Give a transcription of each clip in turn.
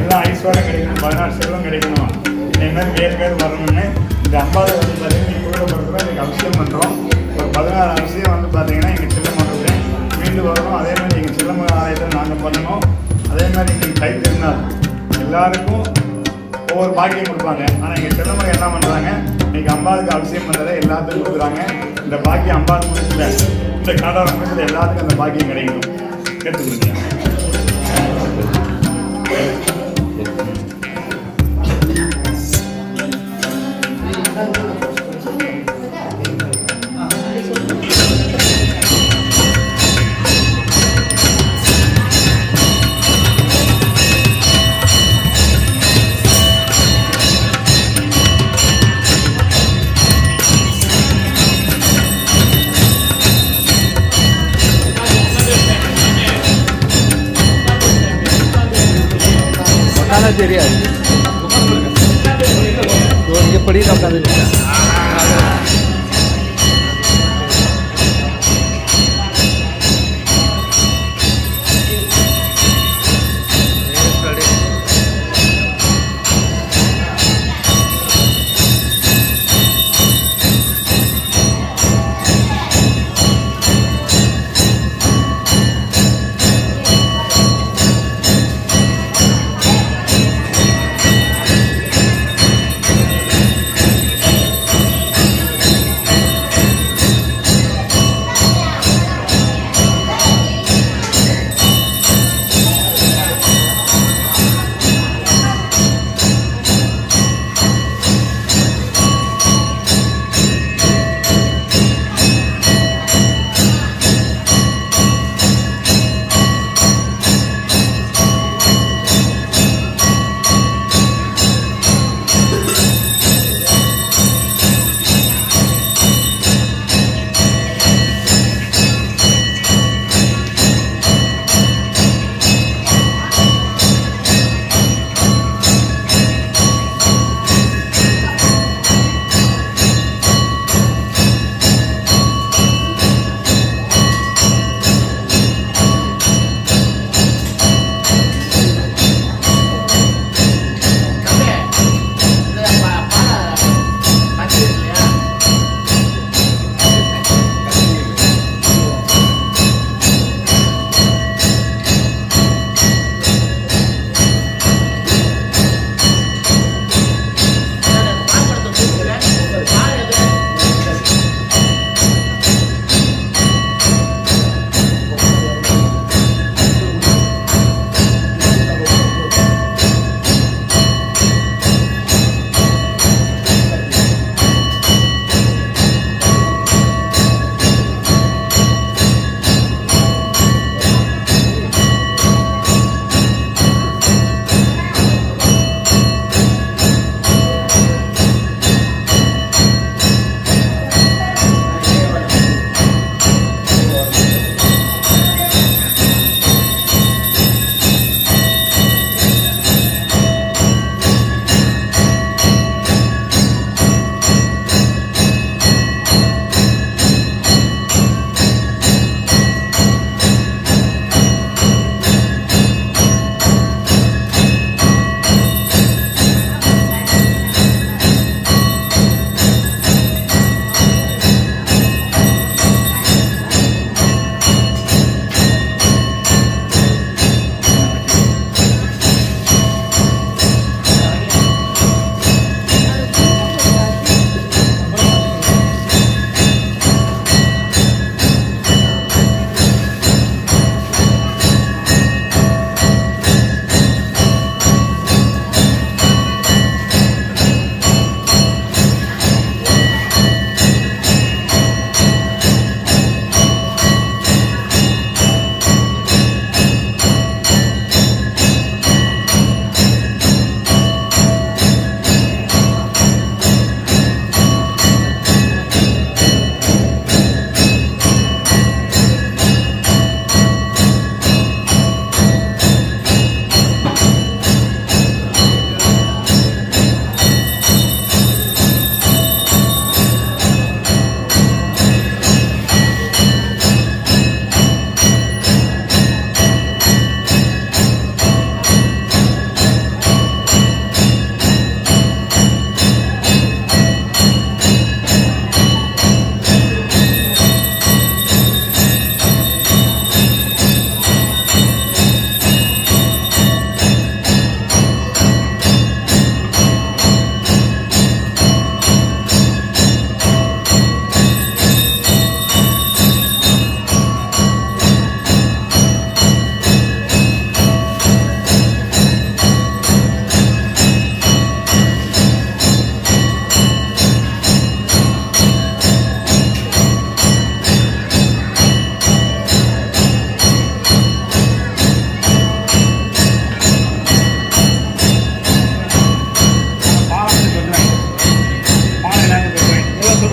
எல்லா ஐஸ்வரம் கிடைக்கணும் பதினாறு செல்வம் கிடைக்கணும். இனிமேல் மேல் மேல் வரணும்னு இந்த அம்பாவை வந்து பார்த்தீங்கன்னா எங்கள் கூட பொறுத்தவரை எனக்கு அவசியம் பண்ணுறோம் ஒரு பதினாறு அவசியம் வந்து பார்த்தீங்கன்னா எங்கள் சில்லமன்றத்தில் மீண்டு வரணும். அதே மாதிரி எங்கள் சில்லம்பர ஆலயத்தில் நாங்கள் பண்ணணும். அதே மாதிரி எங்களுக்கு கை திருநாள். எல்லாருக்கும் ஒவ்வொரு பாக்கியம் கொடுப்பாங்க. ஆனால் எங்கள் சிலம்பரம் என்ன பண்ணுறாங்க இன்றைக்கி அம்பாளுக்கு அவசியம் பண்ணுறதை எல்லாத்துக்கும் கொடுக்குறாங்க. இந்த பாக்கியம் அம்பாள் முடிச்சில் இந்த காடாரம் முடிச்சில் எல்லாத்துக்கும் அந்த பாக்கியம் கிடைக்கணும். கேட்டுக்கொள்ளுங்க. தெரியாது. எப்படி உட்காந்து மட்டும்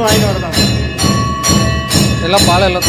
வாங்கிட்டு வரதான் எல்லாம் பால் எல்லாம்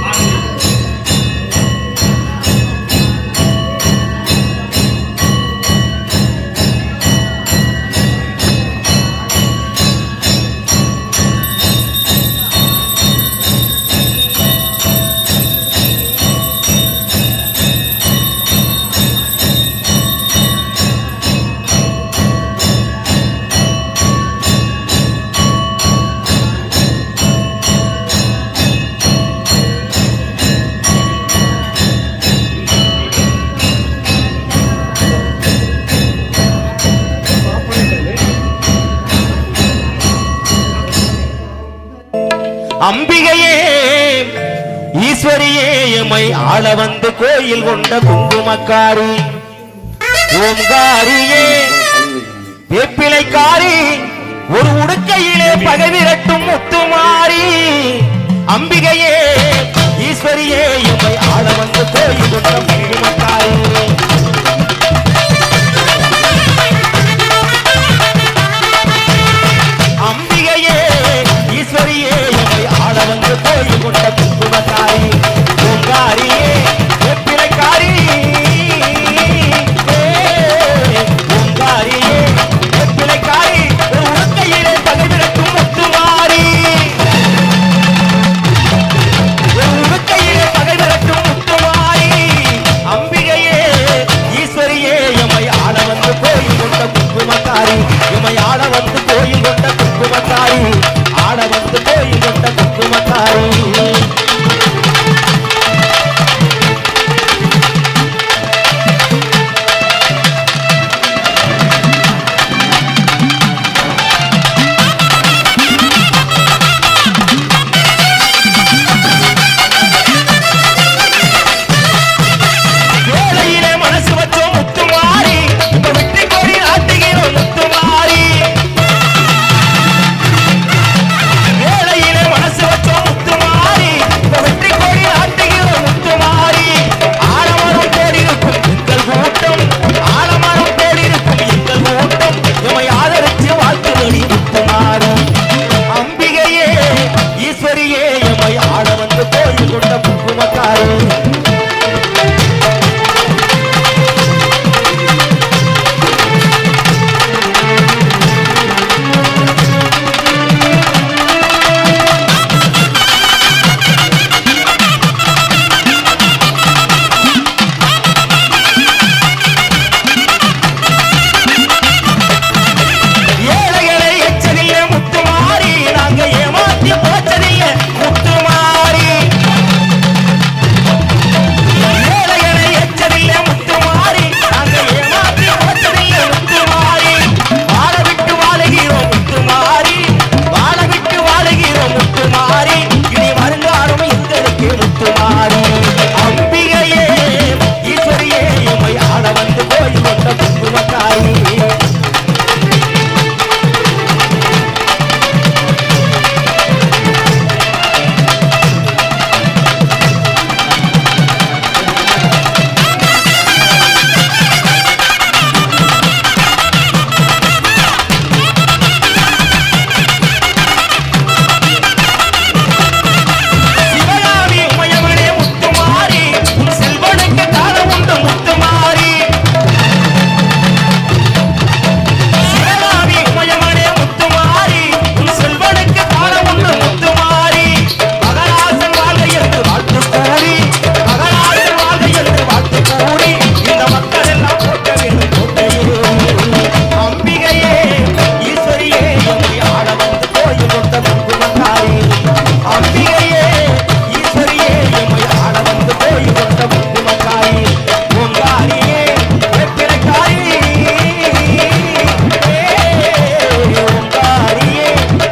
Vai. அம்பிகையே ஈஸ்வரியே எமை ஆள வந்து கோயில் கொண்ட குங்குமக்காரி. ஓம்காரியே வேப்பிலைக்காரி ஒரு உடுக்கையிலே பகவிரட்டும் முத்துமாரி. அம்பிகையே ஈஸ்வரியே எமை ஆள வந்து கோயில் கொண்ட குங்குமக்காரி. வந்து கோயில்